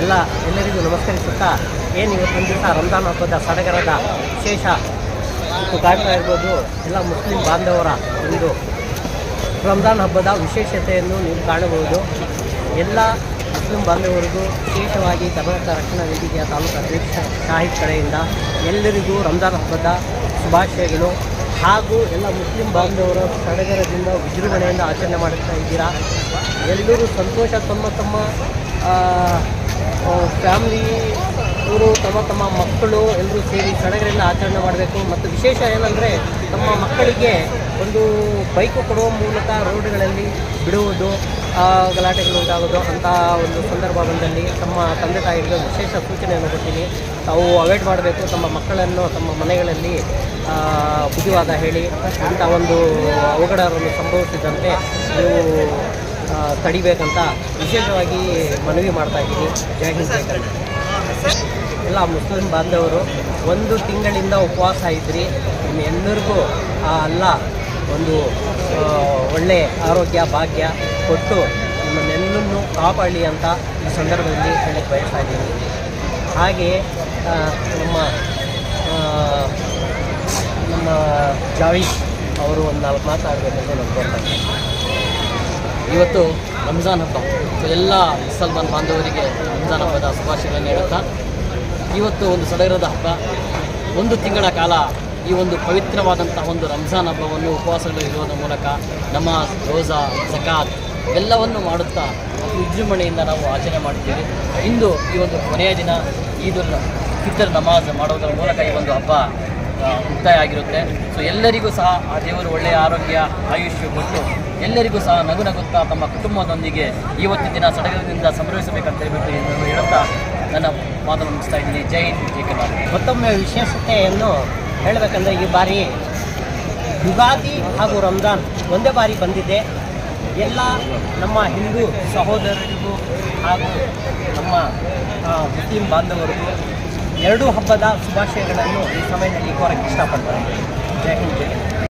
ಎಲ್ಲ ಎಲ್ಲರಿಗೂ ನಮಸ್ಕರಿಸುತ್ತಾ, ಏನು ಇವತ್ತೊಂದು ದಿವಸ ರಂಜಾನ್ ಹಬ್ಬದ ಸಡಗರದ ವಿಶೇಷ? ಕಾರ್ಯಕ್ರಮ ಇರ್ಬೋದು, ಎಲ್ಲ ಮುಸ್ಲಿಂ ಬಾಂಧವರ ಒಂದು ರಂಜಾನ್ ಹಬ್ಬದ ವಿಶೇಷತೆಯನ್ನು ನೀವು ಕಾಣಬಹುದು. ಎಲ್ಲ ಮುಸ್ಲಿಂ ಬಾಂಧವರಿಗೂ ವಿಶೇಷವಾಗಿ ಕರ್ನಾಟಕ ರಕ್ಷಣಾ ವೇದಿಕೆಯ ತಾಲೂಕು ಅಧ್ಯಕ್ಷ, ಶಾಹಿದ್ ಕಡೆಯಿಂದ ಎಲ್ಲರಿಗೂ ರಂಜಾನ್ ಹಬ್ಬದ ಶುಭಾಶಯಗಳು. ಹಾಗೂ ಎಲ್ಲ ಮುಸ್ಲಿಂ ಬಾಂಧವರ ಸಡಗರದಿಂದ ವಿಜೃಂಭಣೆಯಿಂದ ಆಚರಣೆ ಮಾಡುತ್ತಾ ಇದ್ದೀರಾ? ಎಲ್ಲರೂ ಸಂತೋಷ ತಮ್ಮ ತಮ್ಮ ಫ್ಯಾಮ್ಲಿ ಇವರು ತಮ್ಮ ತಮ್ಮ ಮಕ್ಕಳು ಎಲ್ಲರೂ ಸೇರಿ ಸಡಗರಿಂದ ಆಚರಣೆ ಮಾಡಬೇಕು. ಮತ್ತು ವಿಶೇಷ ಏನಂದರೆ ತಮ್ಮ ಮಕ್ಕಳಿಗೆ ಒಂದು ಬೈಕು ಕೊಡುವ ಮೂಲಕ ರೋಡ್ಗಳಲ್ಲಿ ಬಿಡುವುದು ಗಲಾಟೆಗಳು ಉಂಟಾಗೋದು ಅಂಥ ಒಂದು ಸಂದರ್ಭ ಬಂದಲ್ಲಿ ತಮ್ಮ ತಂದೆ ತಾಯಿಗಳು ವಿಶೇಷ ಸೂಚನೆಯನ್ನು ಕೊಡ್ತೀನಿ. ತಾವು ಅವಾಯ್ಡ್ ಮಾಡಬೇಕು. ತಮ್ಮ ಮಕ್ಕಳನ್ನು ತಮ್ಮ ಮನೆಗಳಲ್ಲಿ ಬುದ್ಧಿವಾದ ಹೇಳಿ ಅಂಥ ಒಂದು ಅವಘಡವನ್ನು ಸಂಭವಿಸಿದಂತೆ ನೀವು ತಡಿಬೇಕಂತ ವಿಶೇಷವಾಗಿ ಮನವಿ ಮಾಡ್ತಾ ಇದ್ದೀನಿ. ಜೈ ಹಿಂದ್ ಎಲ್ಲ ಮುಸ್ಲಿಂ ಬಾಂಧವರು ಒಂದು ತಿಂಗಳಿಂದ ಉಪವಾಸ ಇದ್ರಿ. ನಿಮ್ಮೆಲ್ಲರಿಗೂ ಆ ಅಲ್ಲ ಒಂದು ಒಳ್ಳೆ ಆರೋಗ್ಯ, ಭಾಗ್ಯ ಕೊಟ್ಟು ನಿಮ್ಮನ್ನೆಲ್ಲನ್ನು ಕಾಪಾಡಲಿ ಅಂತ ಈ ಸಂದರ್ಭದಲ್ಲಿ ಹೇಳಕ್ಕೆ ಬಯಸ್ತಾ ಇದ್ದೀನಿ. ಹಾಗೆಯೇ ನಮ್ಮ ನಮ್ಮ ಜಾವೀದ್ ಅವರು ಒಂದು ನಾಲ್ಕು ಮಾತಾಡಬೇಕಂತ ನಂಬ್ಕೊಳ್ತಾ ಇದ್ದೀನಿ ಇವತ್ತು ರಂಜಾನ್ ಹಬ್ಬ. ಸೊ ಎಲ್ಲ ಮುಸಲ್ಮಾನ್ ಬಾಂಧವರಿಗೆ ರಂಜಾನ್ ಹಬ್ಬದ ಶುಭಾಶಯಗಳನ್ನು ಹೇಳುತ್ತಾ, ಇವತ್ತು ಒಂದು ಸಡಗರದ ಹಬ್ಬ. ಒಂದು ತಿಂಗಳ ಕಾಲ ಈ ಒಂದು ಪವಿತ್ರವಾದಂತಹ ಒಂದು ರಂಜಾನ್ ಹಬ್ಬವನ್ನು ಉಪವಾಸಗಳು ಇರುವುದರ ಮೂಲಕ ನಮಾಜ್ ರೋಜಾ ಜಕಾತ್ ಎಲ್ಲವನ್ನು ಮಾಡುತ್ತಾ ವಿಜೃಂಭಣೆಯಿಂದ ನಾವು ಆಚರಣೆ ಮಾಡುತ್ತೇವೆ. ಇಂದು ಈ ಒಂದು ಕೊನೆಯ ದಿನ ಈದುಲ್ ಫಿತರ್ ನಮಾಜ್ ಮಾಡುವುದರ ಮೂಲಕ ಈ ಒಂದು ಹಬ್ಬ ಮುಕ್ತಾಯ ಆಗಿರುತ್ತೆ. ಸೊ ಎಲ್ಲರಿಗೂ ಸಹ ಆ ದೇವರು ಒಳ್ಳೆಯ ಆರೋಗ್ಯ, ಆಯುಷ್ಯ ಕೊಟ್ಟು ಎಲ್ಲರಿಗೂ ಸಹ ನಗು ನಗುತ್ತಾ ತಮ್ಮ ಕುಟುಂಬದೊಂದಿಗೆ ಇವತ್ತಿನ ದಿನ ಸಡಗರದಿಂದ ಸಂಭ್ರಮಿಸಬೇಕಂತ ಹೇಳ್ಬಿಟ್ಟು ಹೇಳುತ್ತಾ ನನ್ನ ಮಾತನ್ನು ಮುಗಿಸ್ತಾ ಇದ್ದೀನಿ. ಜೈ ಜೈ ಕರ್ನಾಟಕ. ಮತ್ತೊಮ್ಮೆ ವಿಶೇಷತೆಯನ್ನು ಹೇಳಬೇಕಂದ್ರೆ ಈ ಬಾರಿ ಯುಗಾದಿ ಹಾಗೂ ರಂಜಾನ್ ಒಂದೇ ಬಾರಿ ಬಂದಿದೆ. ಎಲ್ಲ ನಮ್ಮ ಹಿಂದೂ ಸಹೋದರರಿಗೂ ಹಾಗೂ ನಮ್ಮ ಮುಸ್ಲಿಂ ಬಾಂಧವರಿಗೂ ಎರಡೂ ಹಬ್ಬದ ಶುಭಾಶಯಗಳನ್ನು ಈ ಸಮಯದಲ್ಲಿ ಕೋರಕ್ಕೆ ಇಷ್ಟಪಡ್ತಾರೆ ಜಯ ಹಿಂದ್ ಜೈ ಹಿಂದ್.